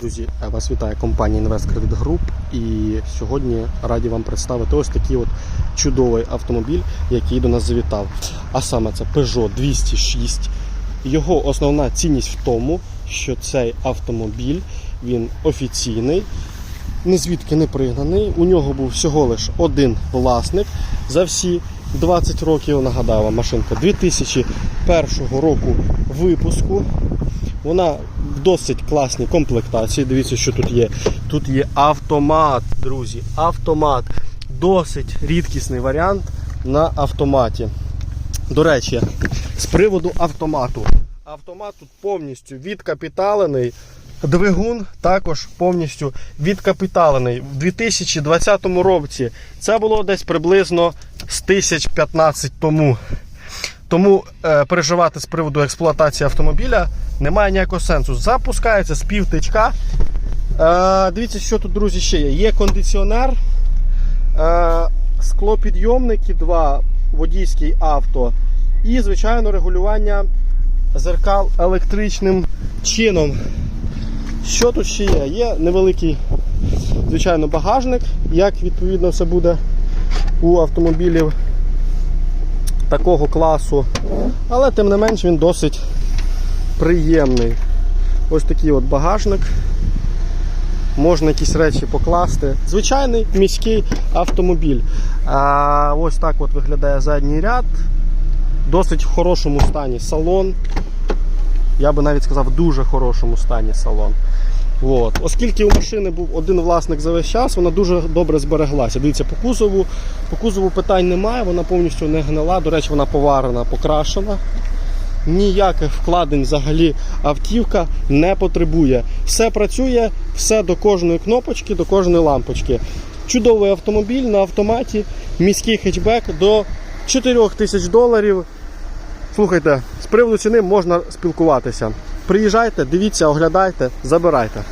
Друзі, е, вас вітає компанія Invest Credit Group і сьогодні раді вам представити ось такий от чудовий автомобіль, який до нас завітав. А саме це Peugeot 206. Його основна цінність в тому, що цей автомобіль він офіційний, ні звідки не пригнаний. У нього був всього лиш один власник за всі 20 років. Нагадаю вам, машинка 2001 року випуску. Вона в досить класній комплектації. Дивіться, що тут є. Тут є автомат, друзі. Автомат. Досить рідкісний варіант на автоматі. До речі, з приводу автомату. Автомат тут повністю відкапіталений. Двигун також повністю відкапіталений. В 2020 році це було десь приблизно з 1015 тому. Тому е, переживати з приводу експлуатації автомобіля немає ніякого сенсу. Запускається з півтичка. Е, дивіться, що тут, друзі, ще є. Є кондиціонер, е, склопідйомники, два водійський авто і, звичайно, регулювання зеркал електричним чином. Що тут ще є? Є невеликий, звичайно, багажник, як відповідно це буде у автомобілів такого класу. Але тим не менш він досить приємний. Ось такий от багажник. Можна якісь речі покласти. Звичайний міський автомобіль. А, ось так от виглядає задній ряд. Досить в хорошому стані салон. Я би навіть сказав, в дуже хорошому стані салон. От. Оскільки у машини був один власник за весь час, вона дуже добре збереглася. Дивіться, по кузову, по кузову питань немає, вона повністю не гнила. До речі, вона поварена, покрашена. Ніяких вкладень взагалі автівка не потребує. Все працює, все до кожної кнопочки, до кожної лампочки. Чудовий автомобіль на автоматі, міський хетчбек до 4 тисяч доларів. Слухайте, з приводу ціни можна спілкуватися. Приїжджайте, дивіться, оглядайте, забирайте.